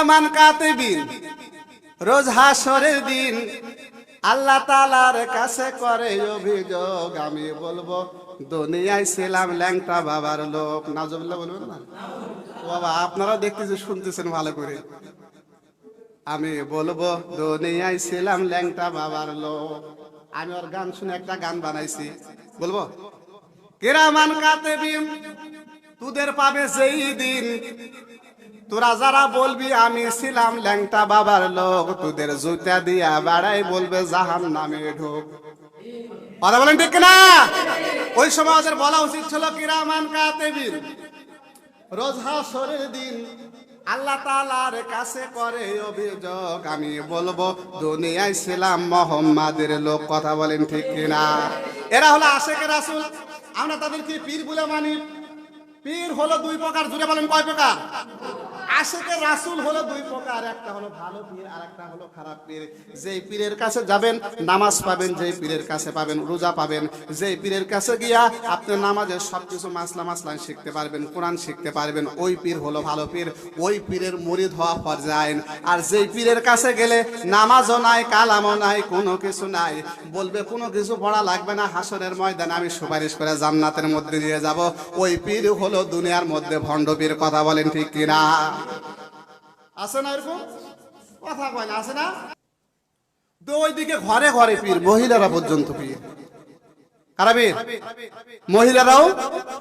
আমান কাতেবিন। রোজ হাসরের দিন আল্লাহ তালার কাছে করে অভিযোগ। আমি বলব, দুনিয়ায় ছিলাম ল্যাংটা বাবার লোক। নাজবুল্লাহ বলবেন না? বাবা আপনারা দেখতেছেন শুনতেছেন ভালো করে। আমি বলব, দুনিয়ায় ছিলাম ল্যাংটা বাবার লোক। আমি ওর গান শুনে একটা গান বানাইছি। বলব, কেরামান কাতেবিন, তোদের পাবে সেই দিন তোরা যারা বলবি, আমি ছিলাম ল্যাংটা বাবার লোক, তোদের জুতা দিয়া বাড়াই বলবে জাহান নামে ঢোক। কথা বলেন ঠিক না ওই সময় ওদের বলা উচিত ছিল কিরামান কাতেবিন রোজ হাসরের দিন, আল্লাহ তালার কাছে করে অভিযোগ। আমি বলব, দুনিয়ায় ছিলাম মোহাম্মদের লোক, কথা বলেন ঠিক কিনা? এরা হলো আশেকের রাসুল। আমরা তাদেরকে পীর বলে মানি। পীর হলো দুই প্রকার, জুড়ে বলেন কয় প্রকার? আশেকের রাসুল হলো দুই প্রকার, একটা হলো ভালো পীর আর একটা হলো খারাপ পীর। যেই পীরের কাছে যাবেন, নামাজ পাবেন, যেই পীরের কাছে পাবেন, রোজা পাবেন। যেই পীরের কাছে গিয়া আপনি নামাজের সবকিছু মাসলা মাসলান শিখতে পারবেন, কোরআন শিখতে পারবেন, ওই পীর হলো ভালো পীর। ওই পীরের মুরিদ হওয়া ফরজাইন। আর যেই পীরের কাছে গেলে নামাজও নাই, কালামও নাই, কোনো কিছু নাই। বলবে, কোনো কিছু পড়া লাগবে না হাসনের ময়দানে আমি সুপারিশ করে জান্নাতের মধ্যে দিয়ে যাব। ওই পীর হলো দুনিয়ার মধ্যে ভণ্ড পীর, কথা বলেন ঠিক কিনা? আছে না এরকম? কথা কয় না, আছে না? তো ওইদিকে ঘরে ঘরে পীর, মহিলারা পর্যন্ত পীর। কারা পীর? মহিলারাও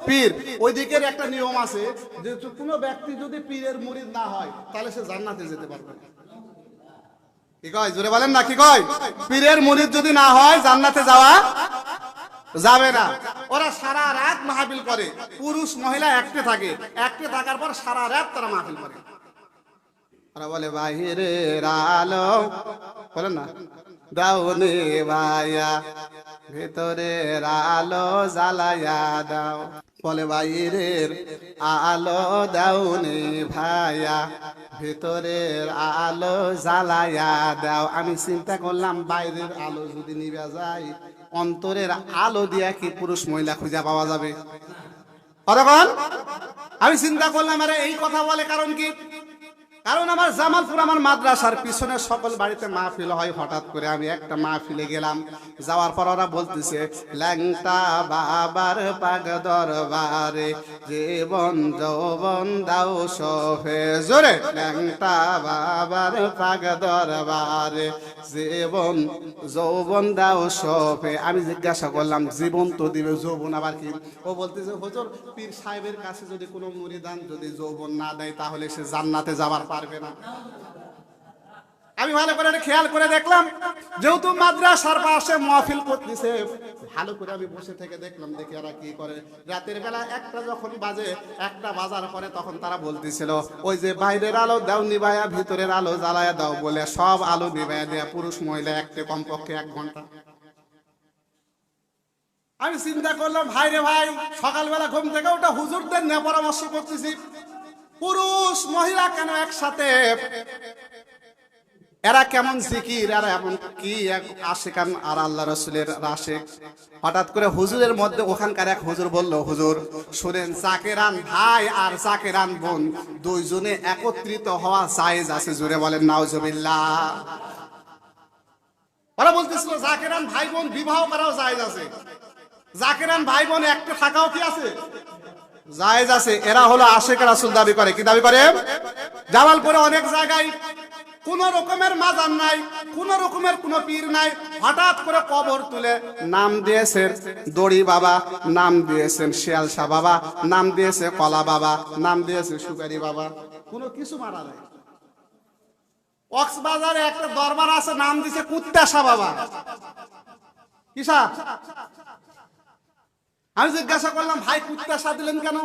পীর। ওই দিকের একটা নিয়ম আছে যে কোনো ব্যক্তি যদি পীরের মুরিদ না হয়, তাহলে সে জান্নাতে যেতে পারবে কি কয়? জোরে বলেন না, কি কয়? পীরের মুরিদ যদি না হয়, জান্নাতে যাওয়া যাবে না। ওরা সারা রাত মাহফিল করে। পুরুষ, মহিলা একটে থাকে। একটে থাকার পর সারা রাত তারা মাহফিল করে। ওরা বলে বাহিরের আলো। বলেন না? দাওনে ভাইয়া, ভেতরের আলো জ্বালায়া দাও। বলে বাইরের আলো দাওনে ভাইয়া, ভেতরের আলো জ্বালায়া দাও। আমি চিন্তা করলাম, বাইরের আলো যদি নিবে যায়, অন্তরের আলো দিয়া কি পুরুষ মহিলা খুঁজে পাওয়া যাবে? আমি চিন্তা করলাম, আরে এই কথা বলে কারণ কি? কারণ আমার জামালপুর আমার মাদ্রাসার পিছনে সকল বাড়িতে মাহফিল হয়। হঠাৎ করে আমি একটা মাহফিলে গেলাম। যাওয়ার পর ওরা বলতেছে, ল্যাংটা বাবার পাগ দরবারে জীবন যৌবন দাও সফে। জোরে, ল্যাংটা বাবার পাগ দরবারে জীবন, যৌবন দাও সবে আমি জিজ্ঞাসা করলাম, জীবন তো দিবে যৌবন, আবার কি? ও বলতেছে, হুজুর, পীর সাহেবের কাছে যদি কোনো মুরিদান যদি যৌবন না দেয়, তাহলে সে জান্নাতে যাবার পারবে না। আমি ভালো করে খেয়াল করে দেখলাম, যেহেতু মাদ্রাসার পাশে মহফিল করতেছে। ভালো করে আমি বসে থেকে দেখলাম, দেখি এরা কি করে। রাতের বেলা একটা যখন বাজে, একটা বাজার করে তখন তারা বলতেছিল, ওই যে বাইরের আলো দাও নিবায়া ভিতরের আলো জ্বালায়া দাও বলে, সব আলো নিবায়া দেয়া, পুরুষ মহিলা একটা কমপক্ষে এক ঘণ্টা। আমি চিন্তা করলাম, ভাই রে ভাই, সকালবেলা ঘুম থেকে ওটা হুজুরদের নিয়ে পরামর্শ করতেছি। পুরুষ মহিলা কেন একসাথে এরা কেমন জিকির, এরা এমন কি আশেকান আর আল্লাহ রসুলের আশেক হঠাৎ করে হুজুরের মধ্যে ওখানকার এক হুজুর বলল, হুজুর, শুনেন, জাকেরান ভাই আর জাকেরান বোন দুইজনে একত্রিত হওয়া জায়েজ আছে জুড়ে বলেন, নাউজুবিল্লাহ। ওরা বলতেছিল, জাকেরান ভাই বোন, বিবাহ করাও জায়েজ আছে। জাকেরান ভাই বোন, একটা থাকাও কি আছে? জায়েজ আছে। এরা হলো আশেক রাসুল, দাবি করে। কি দাবি করে? জামালপুরে অনেক জায়গায় কোন রকমের মাজার নাই, কোন রকমের কোন পীর নাই। হঠাৎ করে কবর তুলে নাম দিয়েছেন দড়ি বাবা, নাম দিয়েছেন শিয়াল শাহ বাবা, নাম দিয়েছে কলা বাবা, নাম দিয়েছে সুপারি বাবা। কোনো কিছু মারা নাই। কক্সবাজারে একটা দরবার আছে, নাম দিছে কুত্তাশা বাবা। কিসা? আমি জিজ্ঞাসা করলাম, ভাই কুত্তাশা দিলেন কেন?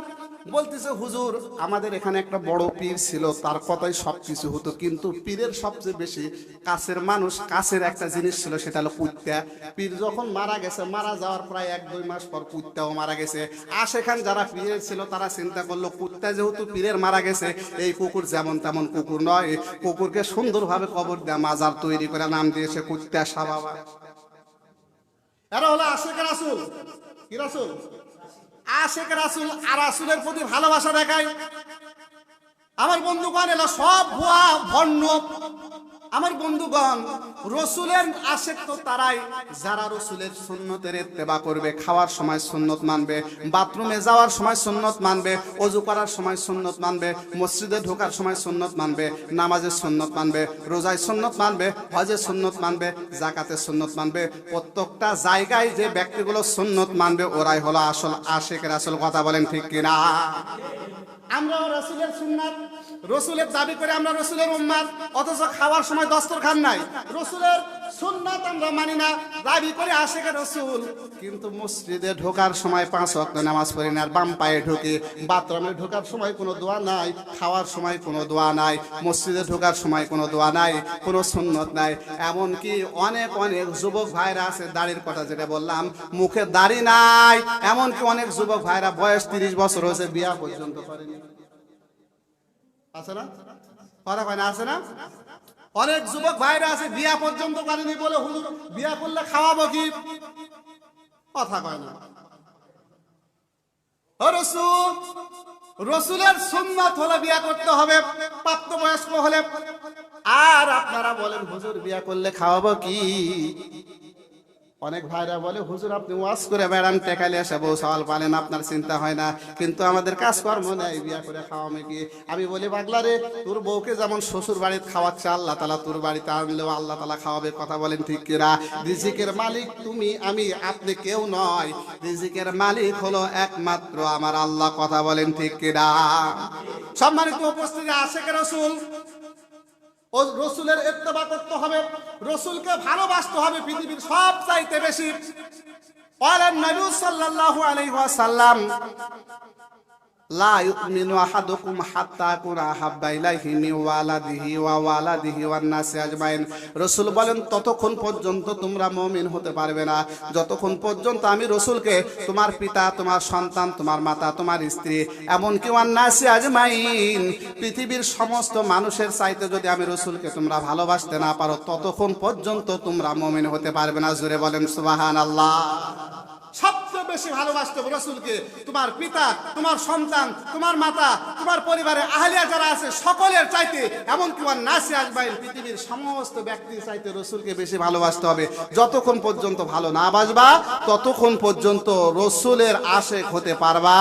বলতেছে, হুজুর, আমাদের এখানে একটা বড় পীর ছিল, তার কথাই সব কিছু হতো, কিন্তু পীরের সবচেয়ে বেশি কাছের মানুষ, কাছের একটা জিনিস ছিল, সেটা হলো কুত্তা। পীর যখন মারা গেছে, মারা যাওয়ার প্রায় এক, দুই মাস পর কুত্তাও মারা গেছে। আর সেখানে যারা পীরের ছিল, তারা চিন্তা করল, কুত্তা যেহেতু পীরের মারা গেছে, এই কুকুর যেমন তেমন কুকুর নয়। কুকুরকে সুন্দরভাবে কবর দেয়া, মাজার তৈরি করে নাম দিয়েছে কুত্তা সাবাবা এরা হলো আশেখ রাসুল। কি রাসুল? আশেখ রাসুল আর রাসুলের প্রতি ভালোবাসা দেখায়। আমার বন্ধুগণ এলা সব ভুয়া, ভণ্ড। আমার বন্ধুগণ, রসুলের আশেক তো তারাই। যারা রসুলের সুন্নতের ইত্তেবা করবে, খাওয়ার সময় সুন্নত মানবে, বাথরুমে যাওয়ার সময় সুন্নত মানবে, অজু করার সময় সুন্নত মানবে, মসজিদে ঢোকার সময় সুন্নত মানবে নামাজের সুন্নত মানবে, রোজায় সুন্নত মানবে হজের সুন্নত মানবে জাকাতের সুন্নত মানবে। প্রত্যেকটা জায়গায় যে ব্যক্তিগুলো সুন্নত মানবে, ওরাই হলো আসল আশেকের আসল কথা বলেন ঠিক কিনা? আমরা রসুলের সুন্নাত রসুলের দাবি করে আমরা রসুলের উম্মাদ, অথচ খাওয়ার সময় দস্তর খান নাই। রসুলের সুন্নাত আমরা মানি না, দাবি করে আশেকে রসুল। কিন্তু মসজিদে ঢোকার সময় পাঁচ ওয়াক্ত নামাজ পড়ি না বাম পায়ে ঢুকে। বাথরুমে ঢোকার সময় কোনো দোয়া নাই, খাওয়ার সময় কোনো দোয়া নাই, মসজিদে ঢোকার সময় কোনো দোয়া নাই, কোনো সুন্নত নাই। এমনকি অনেক অনেক যুবক ভাইরা আছে দাড়ির কথা যেটা বললাম, মুখে দাড়ি নাই। এমনকি অনেক যুবক ভাইরা বয়স তিরিশ বছর হয়েছে, বিয়া পর্যন্ত করেনি। আছে না? কথা কয় না, আছে না? অনেক যুবক ভাইরা আছে, বিয়া পর্যন্ত করেনি বলে হুজুর বিয়া করলে খাওয়াবো কি? কথা কয় না। রসুল, রসুলের সুন্নাত হলে বিয়া করতে হবে, প্রাপ্তবয়স্ক হলে। আর আপনারা বলেন, হুজুর বিয়া করলে খাওয়াবো কি? অনেক ভাইরা বলে, হুজুর, আপনি ওয়াজ করে বেড়ান টেকালে এসে বউ সওয়াল পালেন, আপনার চিন্তা হয় না। কিন্তু আমাদের কাজকর্ম নেই, বিয়া করে খাওয়ামে কি? আমি বলি পাগলা রে, তোর বউকে যেমন শ্বশুর বাড়িতে খাওয়াচ্ছে, আল্লাহ তালা তোর বাড়িতে আনলেও আল্লাহ তালা খাওয়াবে, কথা বলেন ঠিক কিনা? রিজিকের মালিক তুমি, আমি, আপনি কেউ নয়। রিজিকের মালিক হলো একমাত্র আমার আল্লাহ, কথা বলেন ঠিক কিনা? সম্মানিত উপস্থিতি, আশেখ রসুল রসুলের এত্তবা করতে হবে, রসুলকে ভালোবাসতে হবে পৃথিবীর সব চাইতে বেশি। বলেন নবী সাল্লাল্লাহু আলাইহি ওয়াসাল্লাম ওয়া বলেন, ততক্ষণ পর্যন্ত তোমরা হতে পারবে না। যতক্ষণ পর্যন্ত আমি তোমার পিতা, তোমার সন্তান, তোমার মাতা, তোমার স্ত্রী পৃথিবীর সমস্ত মানুষের চাইতে যদি আমি রাসূলকে তোমরা ভালোবাসতে না পারো, ততক্ষণ পর্যন্ত তোমরা মুমিন হতে পারবে না। জোরে বলেন, সুবহানাল্লাহ। সবচেয়ে বেশি ভালোবাসতে রসুলকে, তোমার পিতা, তোমার সন্তান, তোমার মাতা, তোমার পরিবারে আহলিয়া যারা আছে, সকলের চাইতে এমন তোমার নাসি আসবাইল পৃথিবীর সমস্ত ব্যক্তির চাইতে রসুলকে বেশি ভালোবাসতে হবে। যতক্ষণ পর্যন্ত ভালো না বাসবা, ততক্ষণ পর্যন্ত রসুলের আশেক হতে পারবা।